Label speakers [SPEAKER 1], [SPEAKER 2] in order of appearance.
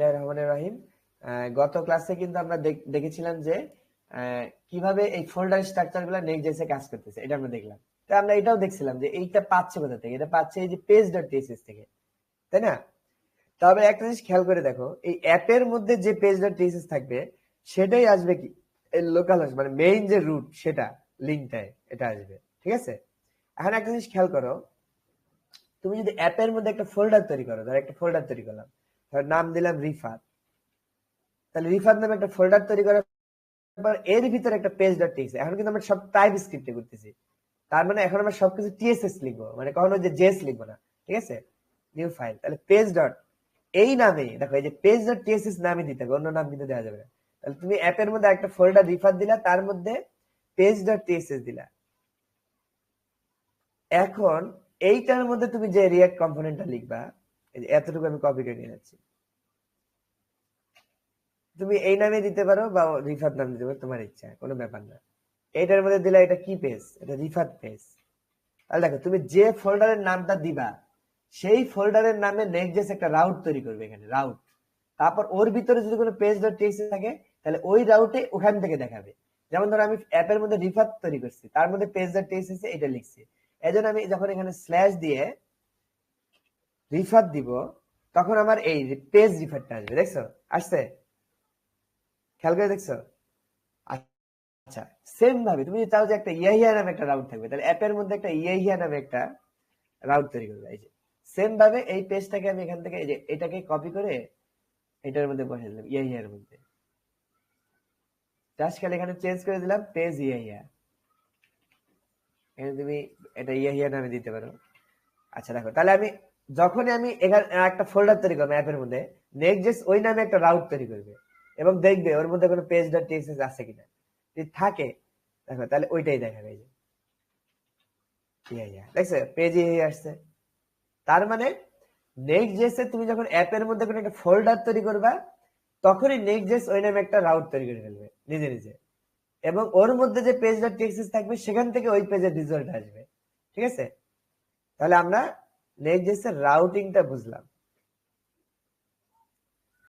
[SPEAKER 1] রহমানির রহিম। গত ক্লাসে কিন্তু আমরা দেখ- দেখেছিলাম যে কীভাবে এই ফোল্ডার স্ট্রাকচারগুলো নেক্সট কাজ করতেছে, এটা আমরা দেখলাম। তো আমরা এটাও দেখছিলাম যে এইটা পাচ্ছে কোথা থেকে? এটা পাচ্ছে এই যে পেজ ডট টিএসএস থেকে, তাই না? তবে একটা জিনিস খেয়াল করে দেখো, এই অ্যাপের মধ্যে যে পেজ ডট টিএসএস থাকবে, সেটাই আসবে কি? লোকাল আসবে মানে মেইন যে রুট সেটা লিঙ্কটায় এটা আসবে, ঠিক আছে? এখন একটা জিনিস খেয়াল করো, তুমি যদি অ্যাপের মধ্যে একটা ফোল্ডার তৈরি করো, ধর একটা ফোল্ডার তৈরি করলাম ধর নাম দিলাম রিফাত। তাহলে রিফাত নামে একটা ফোল্ডার তৈরি করার এর ভিতরে একটা পেজ ডট টিএক্স এখন কিন্তু আমরা সব টাইপ স্ক্রিপ্টে করতেছি। তার মানে এখন আমরা সবকিছু টিএসএস লিখব। মানে কখনো যে জেস লিখব না। ঠিক আছে? নিউ ফাইল তাহলে পেজ ডট এই নামে, দেখো, এই যে পেজ ডট টিএসএস নামে দিতে হবে, অন্য নাম কিন্তু দেওয়া যাবে না। তাহলে তুমি অ্যাপের মধ্যে একটা ফোল্ডার রিফাত দিলা, তার মধ্যে পেজ ডট টিএসএস দিলা। এখন এইটার মধ্যে তুমি যে রিয়াক্ট কম্পোনেন্টটা লিখবা এতটুকু আমি কপি করে নিয়ে যাচ্ছি তুমি এই নামে দিতে পারো বা রিফাত নাম দিতে পারো, তোমার ইচ্ছা, কোনো ব্যাপার না। এইটার মধ্যে দিলা এটা কি পেজ এটা রিফাত পেজ তাহলে দেখো, তুমি যে ফোল্ডারের নামটা দিবা, সেই ফোল্ডারের নামে নেক্সট একটা রাউট তৈরি করবে এখানে রাউট তারপর ওর ভিতরে যদি কোনো পেজ ডট টিএক্সটি থাকে, তাহলে ওই রাউটে ওখান থেকে দেখাবে। যেমন ধরো আমি অ্যাপের মধ্যে রিফাত তৈরি করছি, তার মধ্যে পেজ ডট টিএক্সটি এটা লিখছি। এজন্য আমি যখন এখানে স্ল্যাশ দিয়ে রিফাত দিব, তখন আমার এই পেজ রিফাতটা আসবে, দেখছ? আসছে? খেয়াল করে দেখছ? আচ্ছা সেম ভাবে, তুমি যদি চাও যে একটা ইয়াহিয়া নামে একটা রাউট থাকবে, তাহলে অ্যাপের মধ্যে একটা ইয়াহিয়া নামে একটা রাউট তৈরি করবে, এই যে। সেম ভাবে এই পেজটাকে আমি এখান থেকে, এই যে এটাকে কপি করে এটার মধ্যে বসে দিলাম ইয়াহিয়ার মধ্যে। জাস্ট খালি এখানে চেঞ্জ করে দিলাম পেজ ইয়াহিয়া এখানে তুমি এটা ইয়াহিয়া নামে দিতে পারো। আচ্ছা দেখো, তাহলে আমি যখনই আমি এখানে, একটা ফোল্ডার তৈরি করব অ্যাপের মধ্যে নেক্সট ওই নামে একটা রাউট তৈরি করবে এবং দেখবে ওর মধ্যে কোনো পেজ ডট টিএক্সএস আছে কিনা। যদি থাকে, দেখো, তাহলে ওইটাই দেখাবে এই যে। দেখছ? পেজ আসছে। তার মানে নেক্সট জেসে তুমি যখন অ্যাপের মধ্যে কোনো একটা ফোল্ডার তৈরি করবা, তখনই নেক্সট জেস ওই নামে একটা রাউট তৈরি করে ফেলবে, নিজে নিজে। এবং ওর মধ্যে যে পেজ ডট টিএক্সএস থাকবে, সেখান থেকে ওই পেজের রেজাল্ট আসবে। ঠিক আছে? তাহলে আমরা নেক্সট জেসের রাউটিংটা বুঝলাম